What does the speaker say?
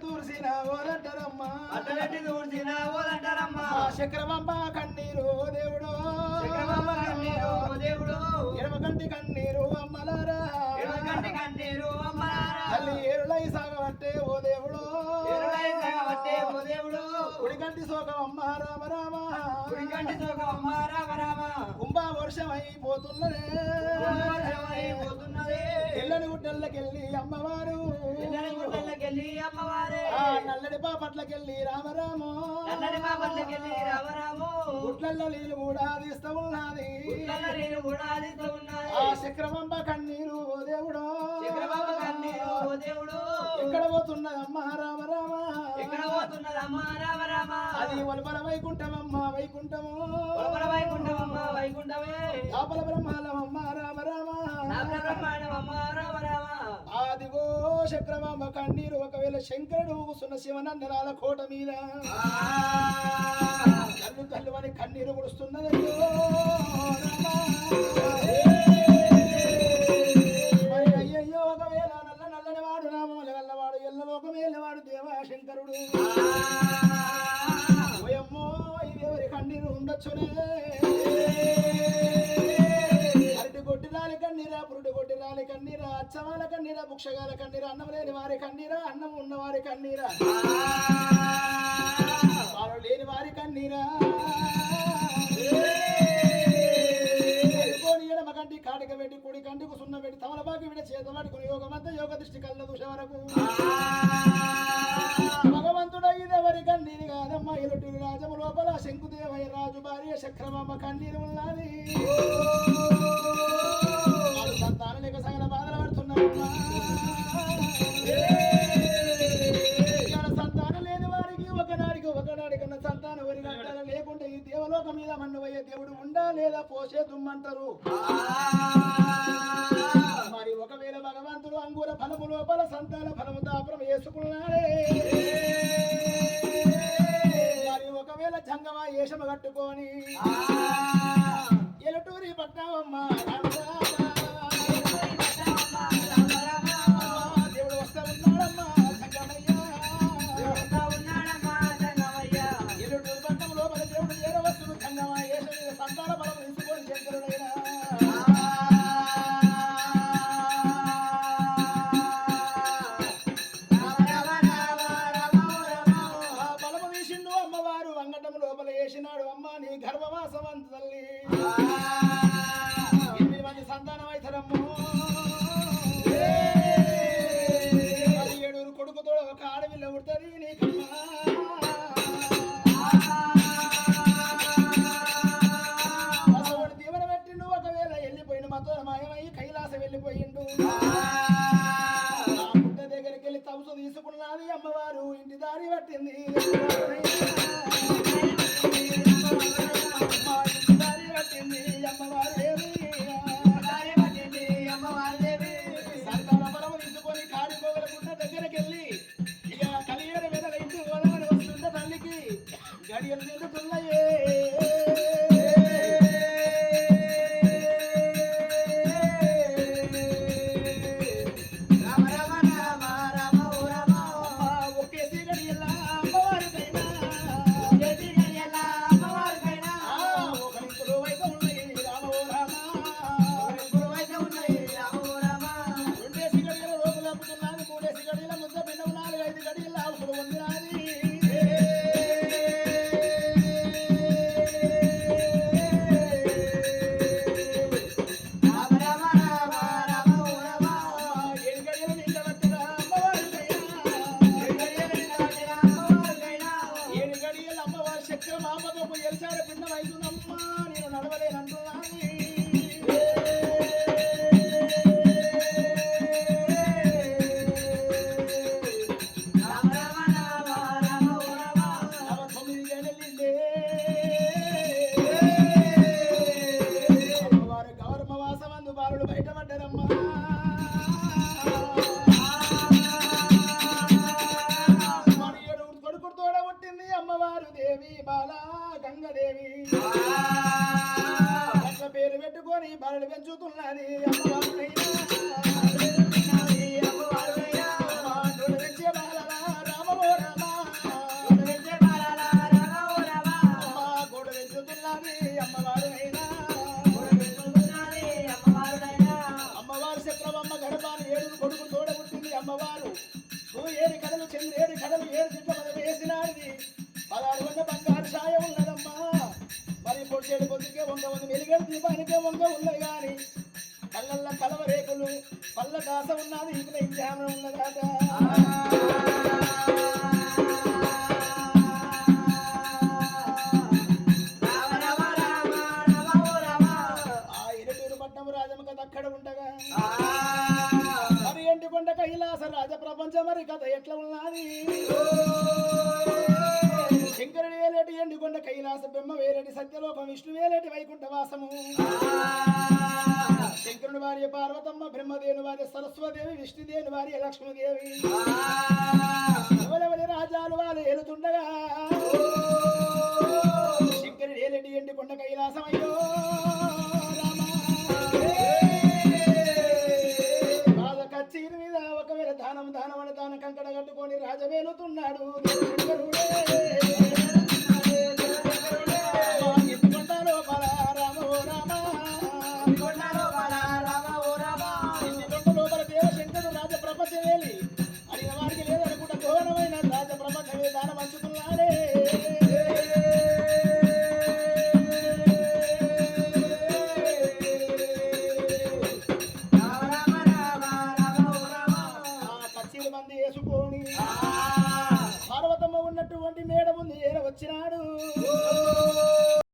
దూర్చిన చక్రమంబ కన్నీరు దేవుడు. చక్రబాబు కన్నీరు దేవుడు. ఎడమకంటి కన్నీరు అమ్మలారా. ఎడమకంటి కన్నీరు అమ్మలారా. తల్లి ఏరులై సాగబట్టే ఓ దేవుడు. సగవట్టే ఓ దేవుడు. కుడికంటి శోకం అమ్మ రామ రామ. కుడికంటి సోకం అమ్మ రామ రామ. కుంభ వర్షమైపోతున్నదే పోతున్నది తెల్లని గుడ్డల్లకెళ్ళి అమ్మవారు. పిల్లని గుడ్డలకెళ్ళి అమ్మవారే. నల్లడి పాపట్లకెళ్ళి రామరాము. నల్లడి బాబర్లకెళ్ళి రామరాము. గుడ్లల్లో నీళ్ళు కూడా తీస్తా ఉన్నది. నీరు కూడా ఆదిస్తూ ఉన్నది. ఆ చక్రమంబ కన్నీరు ఓ దేవుడు. చక్రబాబు కన్నీరు ఓ దేవుడు. ఎక్కడ పోతున్నది అమ్మ రామ రామ ఎక్కడ పోతున్నది అమ్మ రామ రామ అది వలపల వైకుంఠమమ్మ వైకుంఠము. కొలపల వైకుంఠమమ్మ వైకుంఠమే. లోపల బ్రహ్మాలమమ్మ రామ రామ నామ బ్రహ్మాండం అమ్మ రామ రామ ఆదిగో చక్రమాంబ కన్నీరు ఒకవేళ శంకరుడు ఊగుతున్న శివనందనాల కోట మీద. కళ్ళు కళ్ళు అని కన్నీరు కుడుస్తున్నదయ్యో కన్నీరా కన్నీరా అన్నం లేని వారి కన్నీరా అన్నం ఉన్న వారి కన్నీరా. వారు లేని వారి కన్నీరా. కంటి కాటిక పెట్టి కుడి కంటికి సున్న పెట్టి తమలపాకి విడ చేత పట్టుకుని యోగమంతా యోగ దృష్టి కళ్ళ దూష వరకు. భగవంతుడు ఇదెవరి కన్నీరు కాదమ్మ ఇరుటి రాజము లోపల శంకుదేవయ్య రాజు భార్య చక్రమమ్మ కన్నీరు ఉన్నది. లేదా పోసే దుమ్మంటారు. మరి ఒకవేళ భగవంతుడు అంగూర ఫలము లోపల సంతాన ఫలము దాపరం వేసుకున్నాడే. మరి ఒకవేళ జంగమ ఏషమ కట్టుకొని వేసినాడు అమ్మ నీ గర్భవాసవంత తల్లి ఎనిమిది మంది సంతానం అవుతారమ్మో ఏడుగురు కొడుకుతో ఒక ఆడవిల్ల ఉడుతుంది నీకమ్మా పెట్టిండు ఒకవేళ వెళ్ళిపోయిన మతో మాయమై కైలాసం వెళ్ళిపోయిండు. దగ్గరికి వెళ్ళి తవుసు తీసుకున్నది అమ్మవారు ఇంటి దారి పట్టింది. అమ్మవారి చక్రం ఆపదపు ఎలిసాడ అవుతుందమ్మా నేను నడవలేనమ్మా పెట్టుకొని పెంచుతున్నది అమ్మవారు మరి పొడిచేడు కొద్దికే వంద మంది వెలిగేడు దీపానికే వంగ ఉన్నది కానీ కళ్ళల్లో కలవ రేకులు పళ్ళ కాస ఉన్నది ఇక్కడ ఇంజామం ఉన్నదాట అక్కడ ఉండగా. మరి ఎంటి కొండ కైలాస రాజ ప్రపంచం మరి కథ ఎట్లా ఉన్నది? కైలాస బ్రహ్మ వేరటి సత్యలోకం విష్ణు వేలటి వైకుంఠ వాసము శంకరుని భార్య పార్వతమ్మ బ్రహ్మదేవుని భార్య సరస్వదేవి విష్ణుదేవుని భార్య లక్ష్మీదేవి. ఎవరెవరి రాజాలు వారు ఏలుతుండగా శంకరుడు ఏలటి ఎండి కొండ కైలాసం అయ్యో మీద ఒకవేళ దానం దానం అని దానం కంకణ కట్టుకొని రాజవేలుతున్నాడు.